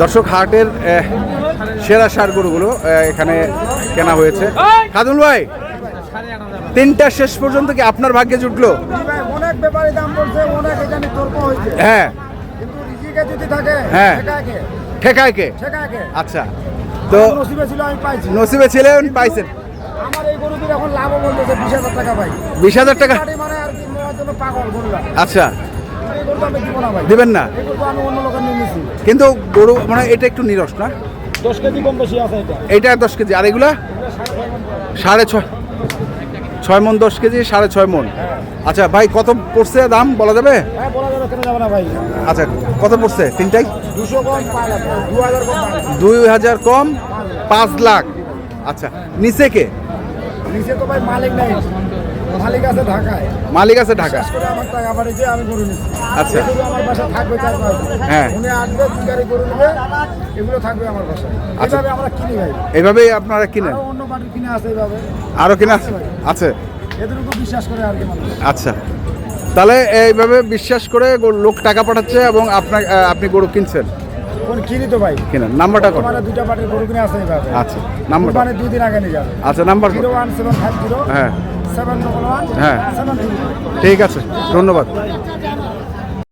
দর্শক হাটের সেরা সার গরুগুলো এখানে কেনা হয়েছে। খাদুল ভাই তিনটা শেষ পর্যন্ত কি আপনার ভাগ্যে জুটলো? হ্যাঁ। হ্যাঁ। ঠেকায় কে? আচ্ছা। তো নসিবে ছিলেন পাইছেন। বিশ হাজার টাকা মানে আচ্ছা। দিবেন না? কিন্তু গরু মানে এটা একটু নিরস না? দশ কেজি কম বেশি আছে এটা। দশ কেজি আর এগুলা? সাড়ে ছয় ছয় মন দশ কেজি সাড়ে ছয় মন। আচ্ছা ভাই কত পড়ছে দাম বলা যাবে? হ্যাঁ আচ্ছা কত পড়ছে তিনটাই। দুই হাজার কম পাঁচ লাখ। আচ্ছা নিচে কে? নিচে তো ভাই মালিক নাই। মালিক আছে ঢাকায়। মালিক আছে ঢাকা করে আমার টাকা পাঠিয়েছে আমি গরু নিচ্ছি। আচ্ছা। এগুলো আমার বাসায় থাকবে চার পাঁচ হ্যাঁ। উনি আসবে দুই গাড়ি গরু নেবে এগুলো থাকবে আমার বাসায়। আচ্ছা। এইভাবে আমরা কিনি ভাই। এইভাবেই আপনারা কিনেন? অন্য পার্টি কিনে আছে এইভাবে। আরও কিনা আছে আছে? এদের উপর বিশ্বাস করে আর কি আচ্ছা। তাহলে এইভাবে বিশ্বাস করে লোক টাকা পাঠাচ্ছে এবং আপনার আপনি গরু কিনছেন? কোন কিনি তো ভাই। কিনেন। নাম্বারটা কর মানে দুইটা পার্টির গরু কিনে আছে এইভাবে। আচ্ছা নাম্বারটা মানে দুই দিন আগে নিয়ে যাবে। আচ্ছা number zero one seven five zero হ্যাঁ। হ্যাঁ। ঠিক আছে ধন্যবাদ।